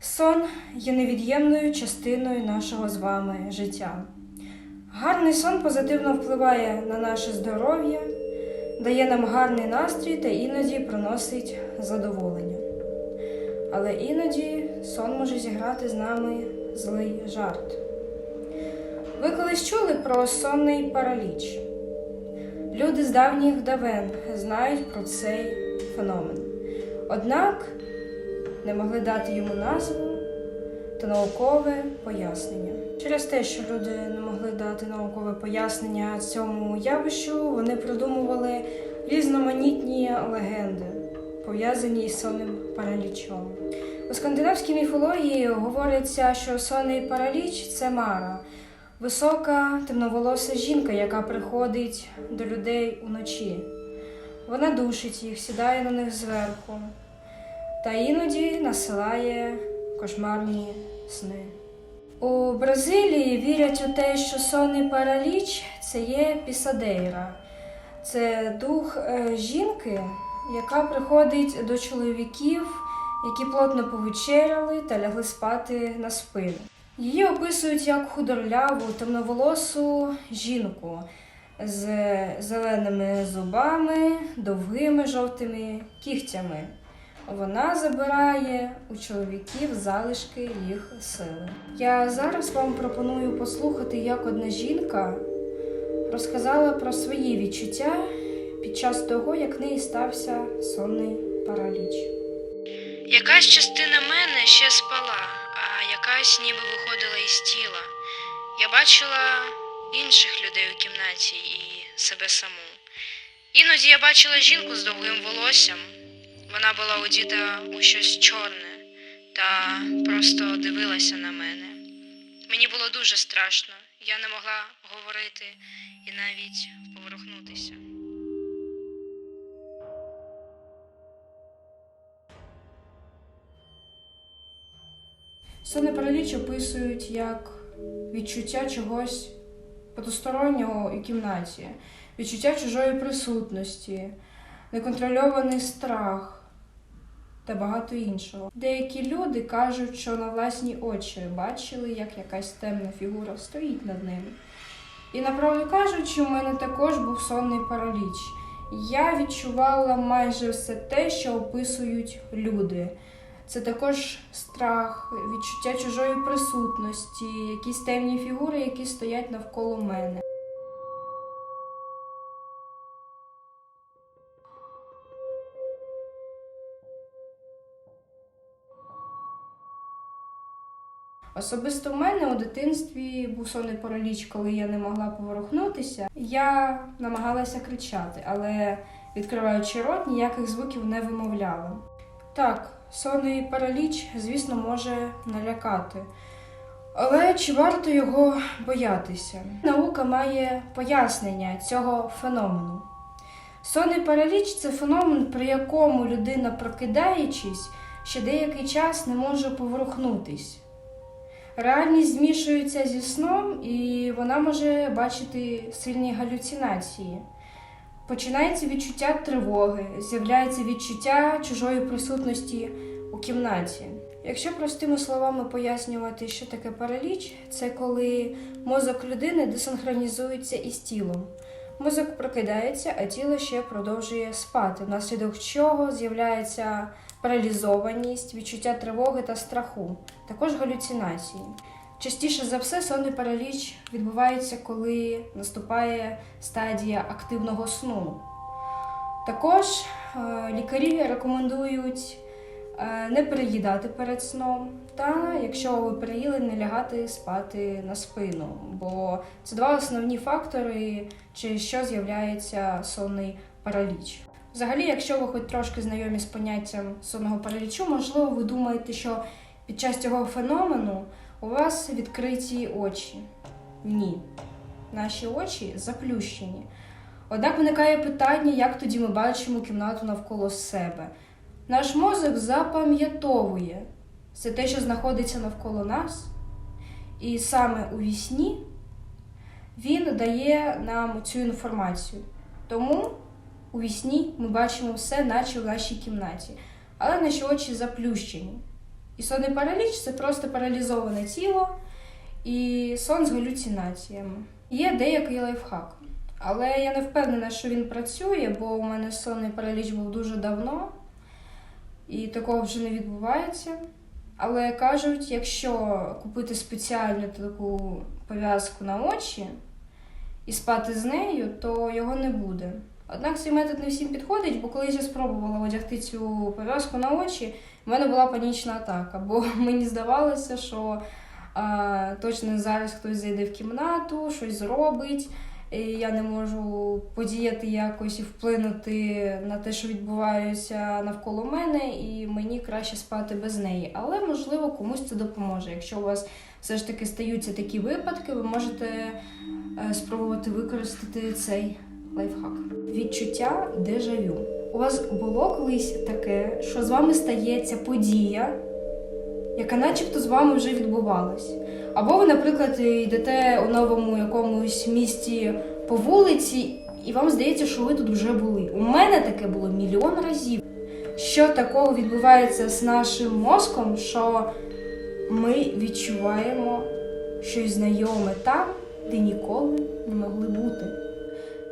Сон є невід'ємною частиною нашого з вами життя. Гарний сон позитивно впливає на наше здоров'я, дає нам гарний настрій та іноді приносить задоволення. Але іноді сон може зіграти з нами злий жарт. Ви колись чули про сонний параліч? Люди з давніх давен знають про цей феномен. Однак не могли дати йому назву та наукове пояснення. Через те, що люди не могли дати наукове пояснення цьому явищу, вони придумували різноманітні легенди, пов'язані із сонним паралічом. У скандинавській міфології говориться, що сонний параліч це мара, висока темноволоса жінка, яка приходить до людей уночі. Вона душить їх, сідає на них зверху та іноді насилає кошмарні сни. У Бразилії вірять у те, що сонний параліч це є пісадейра. Це дух е, жінки, яка приходить до чоловіків, які плотно повечеряли та лягли спати на спину. Її описують як худорляву, темноволосу жінку з зеленими зубами, довгими жовтими кігтями. Вона забирає у чоловіків залишки їх сили. Я зараз вам пропоную послухати, як одна жінка розказала про свої відчуття під час того, як в неї стався сонний параліч. Якась частина мене ще спала, а якась ніби виходила із тіла. Я бачила інших людей у кімнаті і себе саму. Іноді я бачила жінку з довгим волоссям. Вона була одіта у щось чорне та просто дивилася на мене. Мені було дуже страшно. Я не могла говорити і навіть поворухнутися. Сонний параліч описують як відчуття чогось потустороннього у кімнаті, відчуття чужої присутності, неконтрольований страх та багато іншого. Деякі люди кажуть, що на власні очі бачили, як якась темна фігура стоїть над ними. І направду кажучи, у мене також був сонний параліч. Я відчувала майже все те, що описують люди. Це також страх, відчуття чужої присутності, якісь темні фігури, які стоять навколо мене. Особисто в мене у дитинстві був сонний параліч, коли я не могла поворухнутися. Я намагалася кричати, але відкриваючи рот, ніяких звуків не вимовляла. Так, сонний параліч, звісно, може налякати. Але чи варто його боятися? Наука має пояснення цього феномену. Сонний параліч це феномен, при якому людина, прокидаючись, ще деякий час не може поворухнутись. Реальність змішується зі сном, і вона може бачити сильні галюцинації. Починається відчуття тривоги, з'являється відчуття чужої присутності у кімнаті. Якщо простими словами пояснювати, що таке параліч, це коли мозок людини десинхронізується із тілом. Мозок прокидається, а тіло ще продовжує спати, внаслідок чого з'являється паралізованість, відчуття тривоги та страху, також галюцинації. Частіше за все, сонний параліч відбувається, коли наступає стадія активного сну. Також е, лікарі рекомендують е, не переїдати перед сном, та якщо ви переїли, не лягати спати на спину, бо це два основні фактори, через що з'являється сонний параліч. Взагалі, якщо ви хоч трошки знайомі з поняттям сонного паралічу, можливо, ви думаєте, що під час цього феномену у вас відкриті очі. Ні. Наші очі заплющені. Однак виникає питання, як тоді ми бачимо кімнату навколо себе. Наш мозок запам'ятовує все те, що знаходиться навколо нас, і саме у вісні він дає нам цю інформацію. Тому у вісні ми бачимо все, наче в нашій кімнаті. але наші очі заплющені. І сонний параліч це просто паралізоване тіло і сон з галюцинаціями. Є деякий лайфхак. Але я не впевнена, що він працює, бо у мене сонний параліч був дуже давно, і такого вже не відбувається. Але кажуть, якщо купити спеціальну таку пов'язку на очі і спати з нею, то його не буде. Однак цей метод не всім підходить, бо колись я спробувала одягти цю пов'язку на очі, в мене була панічна атака, бо мені здавалося, що а, точно зараз хтось зайде в кімнату, щось зробить. І я не можу подіяти якось і вплинути на те, що відбувається навколо мене, і мені краще спати без неї. Але можливо комусь це допоможе. Якщо у вас все ж таки стаються такі випадки, ви можете е, спробувати використати цей лайфхак. Відчуття дежавю. У вас було колись таке, що з вами стається подія, яка начебто з вами вже відбувалась. Або ви, наприклад, йдете у новому якомусь місті по вулиці, і вам здається, що ви тут вже були. У мене таке було мільйон разів. Що такого відбувається з нашим мозком, що ми відчуваємо щось знайоме там, де ніколи не могли бути.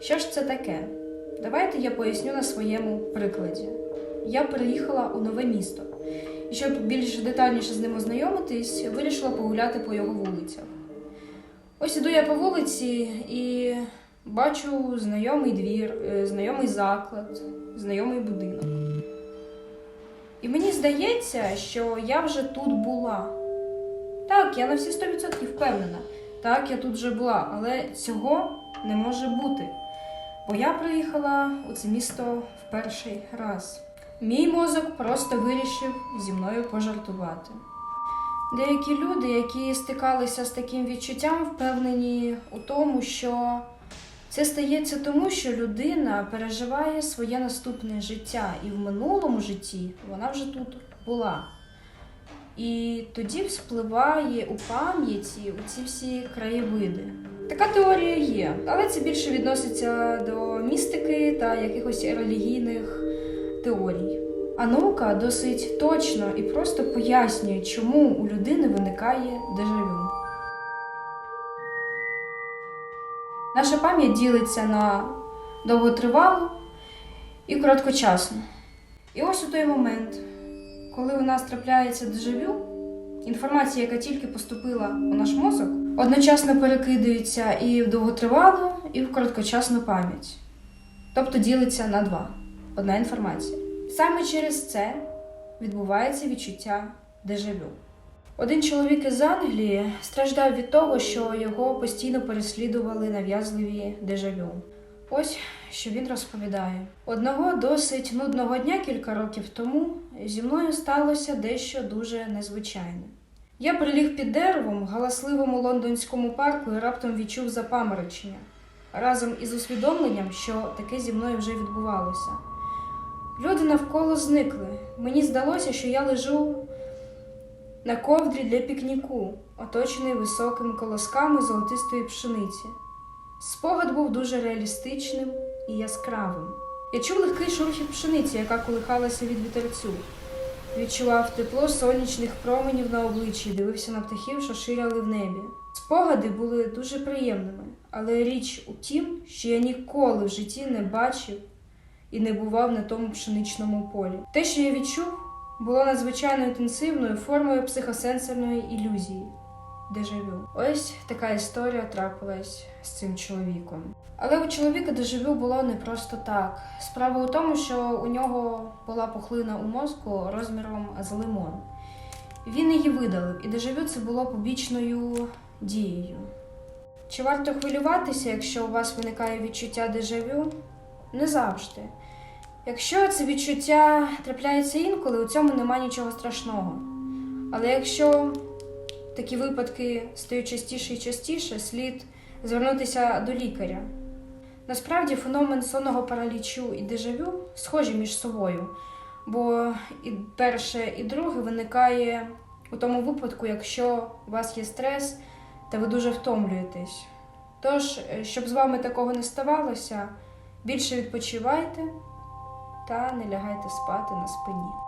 Що ж це таке? Давайте я поясню на своєму прикладі. Я переїхала у нове місто. І щоб більш детальніше з ним ознайомитись, вирішила погуляти по його вулицях. Ось іду я по вулиці і бачу знайомий двір, е, знайомий заклад, знайомий будинок. І мені здається, що я вже тут була. Так, я на всі 100% впевнена. Так, я тут вже була, але цього не може бути. Бо я приїхала у це місто в перший раз. Мій мозок просто вирішив зі мною пожартувати. Деякі люди, які стикалися з таким відчуттям, впевнені у тому, що це стається тому, що людина переживає своє наступне життя, і в минулому житті вона вже тут була. І тоді вспливає у пам'яті ці всі краєвиди. Така теорія є, але це більше відноситься до містики та якихось релігійних теорій. А наука досить точно і просто пояснює, чому у людини виникає дежавю. Наша пам'ять ділиться на довготривалу і короткочасну. І ось у той момент, коли у нас трапляється дежавю, інформація, яка тільки поступила у наш мозок, одночасно перекидується і в довготривалу, і в короткочасну пам'ять. Тобто ділиться на два одна інформація. Саме через це відбувається відчуття дежавю. Один чоловік із Англії страждав від того, що його постійно переслідували нав'язливі дежавю. Ось що він розповідає: одного досить нудного дня кілька років тому зі мною сталося дещо дуже незвичайне. Я приліг під деревом галасливому лондонському парку і раптом відчув запаморочення разом із усвідомленням, що таке зі мною вже відбувалося. Люди навколо зникли. Мені здалося, що я лежу на ковдрі для пікніку, оточений високими колосками золотистої пшениці. Спогад був дуже реалістичним і яскравим. Я чув легкий шурхіт пшениці, яка колихалася від вітерцю. Відчував тепло сонячних променів на обличчі, дивився на птахів, що ширяли в небі. Спогади були дуже приємними, але річ у тім, що я ніколи в житті не бачив і не бував на тому пшеничному полі. Те, що я відчув, було надзвичайно інтенсивною формою психосенсорної ілюзії дежавю. Ось така історія трапилась з цим чоловіком. Але у чоловіка дежавю було не просто так. Справа у тому, що у нього була пухлина у мозку розміром з лимон. Він її видалив, і дежавю це було побічною дією. Чи варто хвилюватися, якщо у вас виникає відчуття дежавю? Не завжди. Якщо це відчуття трапляється інколи, у цьому нема нічого страшного. Але якщо такі випадки стають частіше і частіше, слід звернутися до лікаря. Насправді феномен сонного паралічу і дежавю схожі між собою, бо і перше, і друге виникає у тому випадку, якщо у вас є стрес та ви дуже втомлюєтесь. Тож, щоб з вами такого не ставалося, більше відпочивайте та не лягайте спати на спині.